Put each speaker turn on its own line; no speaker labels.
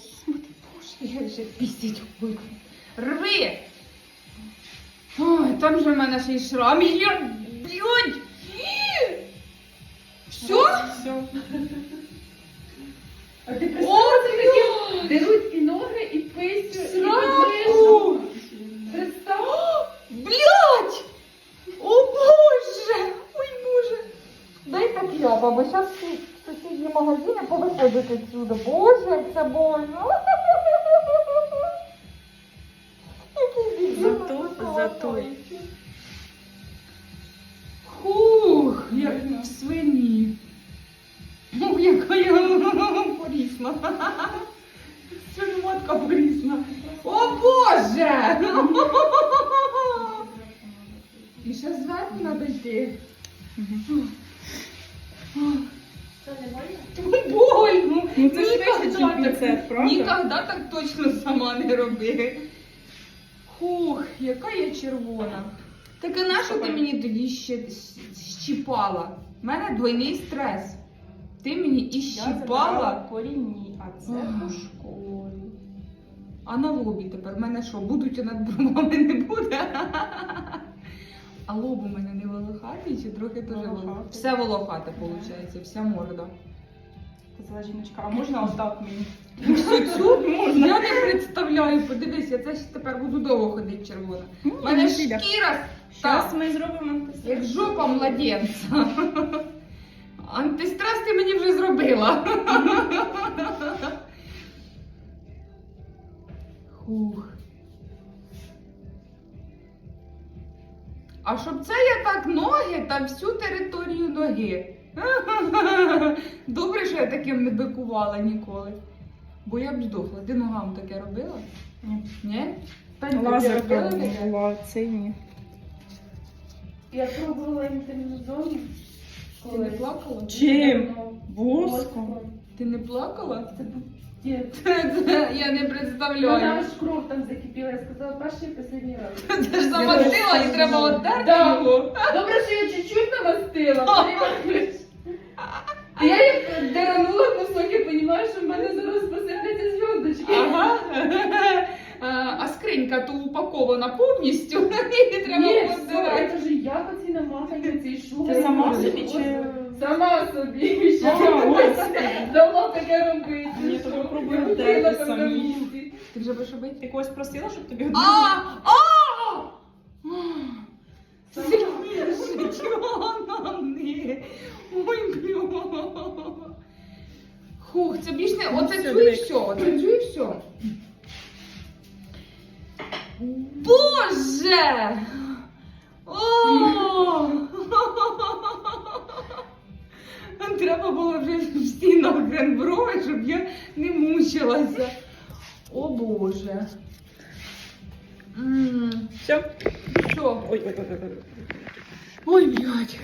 Господи Боже, як же пісять викну. Рви! Ой, там же в мене ще й шрам є. Б'ють! Все?
Все.
Дай бо зараз в сусідні магазини повиходять відсюди. Боже, як це больно.
Зато- зато.
Хух, як в свині. Ух, яка я порісна. Свиноматка порісна. О Боже! І ще зверху треба йти.
Це не больно?
Больно.
Ну це ж
Ніколи так-
пінцет, правда?
Ніколи так точно сама не роби. Хух, яка я червона. Так а на що ти мені тоді ще щіпала? У мене двойний стрес. Ти мені і щіпала,
корінні, а це
Ага.
у школі.
а на лобі тепер. В мене що, будуть над бровами не буде? А лоб у мене не волохатий чи трохи теж волохатий?
Волохатий.
Все волохате, виходить, вся морда.
Казала жіночка, а можна отак мені?
Цю можна. Я не представляю, подивись, я це ще тепер буду довго ходити червона. У мене шкіра
Зараз ми зробимо
як жопа младенця. Антистрес ти мені вже зробила. А щоб це я так ноги та всю територію ноги. Добре, що я таким не бикувала ніколи. Бо я б здохла. Ти ногам таке робила?
Ні.
Ні? Та ні,
Лазер
таке робила
це ні.
Я пробувала інтернет-зону.
Ти не плакала?
Чим? Воском.
Ти не плакала?
Це був.
Я не
Вона
представляю.
аж кров там закипіла. Я сказала, перший і останній раз.
Це ж замастила і треба отдати.
Да.
його.
Добре, що я чуть-чуть намастила, понімаєш? Я їх деранула кусок і розумію, що в мене зараз посипляться зв'язочки.
Ага. А, А то упакована повністю. І треба
Ні, все,
здирати.
я кажу, як оці цей.
Ти сама собі чи-
Сама собі. Давно таке робити.
Ні, то
там на
самі.
Ти вже будеш робити?
Ти когось просила, щоб тобі
А! А! Свіжечони. Ой, бля. Хух, це більш не... Оце і все, оце цю все. Боже! О! Треба було вже всі нахрен брови, щоб я не мучилася. О Боже.
Все.
Все.
Ой, ой, ой, ой.
Ой, блядь.